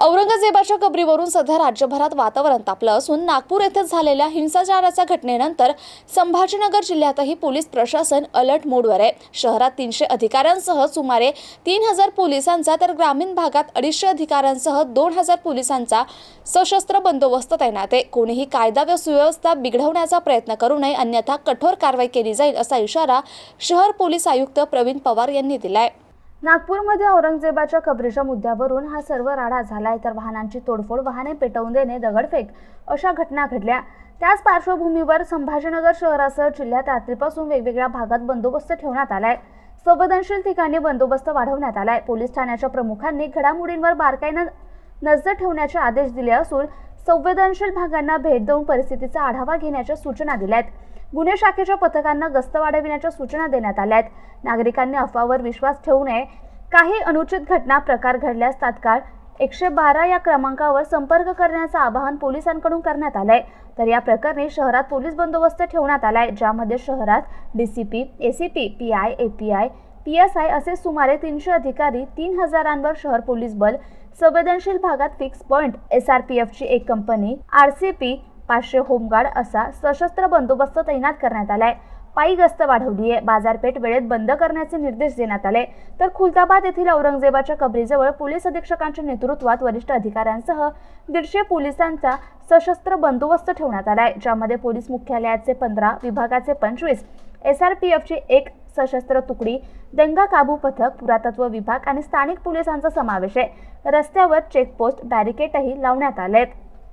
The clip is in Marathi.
औरंगजेबाच्या कबरीवरून सध्या राज्यभरात वातावरण तापलं असून नागपूर येथे झालेल्या हिंसाचाराच्या घटनेनंतर संभाजीनगर जिल्ह्यातही पोलीस प्रशासन अलर्ट मोडवर आहे. शहरात तीनशे अधिकाऱ्यांसह सुमारे तीन हजार पोलिसांचा तर ग्रामीण भागात अडीचशे अधिकाऱ्यांसह दोन हजार पोलिसांचा सशस्त्र बंदोबस्त तैनात आहे. कोणीही कायदा व सुव्यवस्था बिघडवण्याचा प्रयत्न करू नये अन्यथा कठोर कारवाई केली जाईल असा इशारा शहर पोलीस आयुक्त प्रवीण पवार यांनी दिलाय. नागपूरमध्ये औरंगजेबाच्या कबरीच्या मुद्द्यावरून हा सर्व राडा झालाय तर वाहनांची तोडफोड वाहने पेटवून देणे दगडफेक अशा घटना घडल्या. त्याच पार्श्वभूमीवर संभाजीनगर शहरासह जिल्ह्यात रात्रीपासून वेगवेगळ्या भागात बंदोबस्त ठेवण्यात आलाय. संवेदनशील ठिकाणी बंदोबस्त वाढवण्यात आलाय. पोलीस ठाण्याच्या प्रमुखांनी घडामोडींवर बारकाईनं नजर ठेवण्याचे आदेश दिले असून संवेदनशील भागांना भेट देऊन परिस्थितीचा आढावा घेण्याच्या सूचना दिल्या आहेत गुन्हे शाखेच्या पथकांना गस्त वाढविण्याच्या सूचना देण्यात आल्या आहेत नागरिकांनी अफवावर विश्वास ठेवू नये. काही अनुचित घटना प्रकार घडल्यास तात्काळ एकशे बारा या क्रमांकावर संपर्क करण्याचं आवाहन पोलिसांकडून करण्यात आलंय. तर या प्रकरणी शहरात पोलीस बंदोबस्त ठेवण्यात आलाय. ज्यामध्ये शहरात DCP ACP P I API P S I असे सुमारे तीनशे अधिकारी तीन हजारांवर शहर पोलीस बल संवेदनशील भागात fix point S R P एफची एक कंपनी आर सी पी पाचशे होमगार्ड असा सशस्त्र बंदोबस्त तैनात करण्यात आलाय. पायी गस्त वाढवली आहे बाजारपेठ वेळेत बंद करण्याचे निर्देश देण्यात आले. तर खुलताबाद येथील औरंगजेबाच्या कबरीजवळ पोलीस अधीक्षकांच्या नेतृत्वात वरिष्ठ अधिकाऱ्यांसह दीडशे पोलिसांचा सशस्त्र बंदोबस्त ठेवण्यात आलाय ज्यामध्ये पोलीस मुख्यालयाचे पंधरा विभागाचे पंचवीस एस आर पी एफची एक सशस्त्र तुकडी दंगा काबू पथक पुरातत्व विभाग आणि स्थानिक पोलिसांचा समावेश आहे. रस्त्यावर चेकपोस्ट बॅरिकेडही लावण्यात आलेत.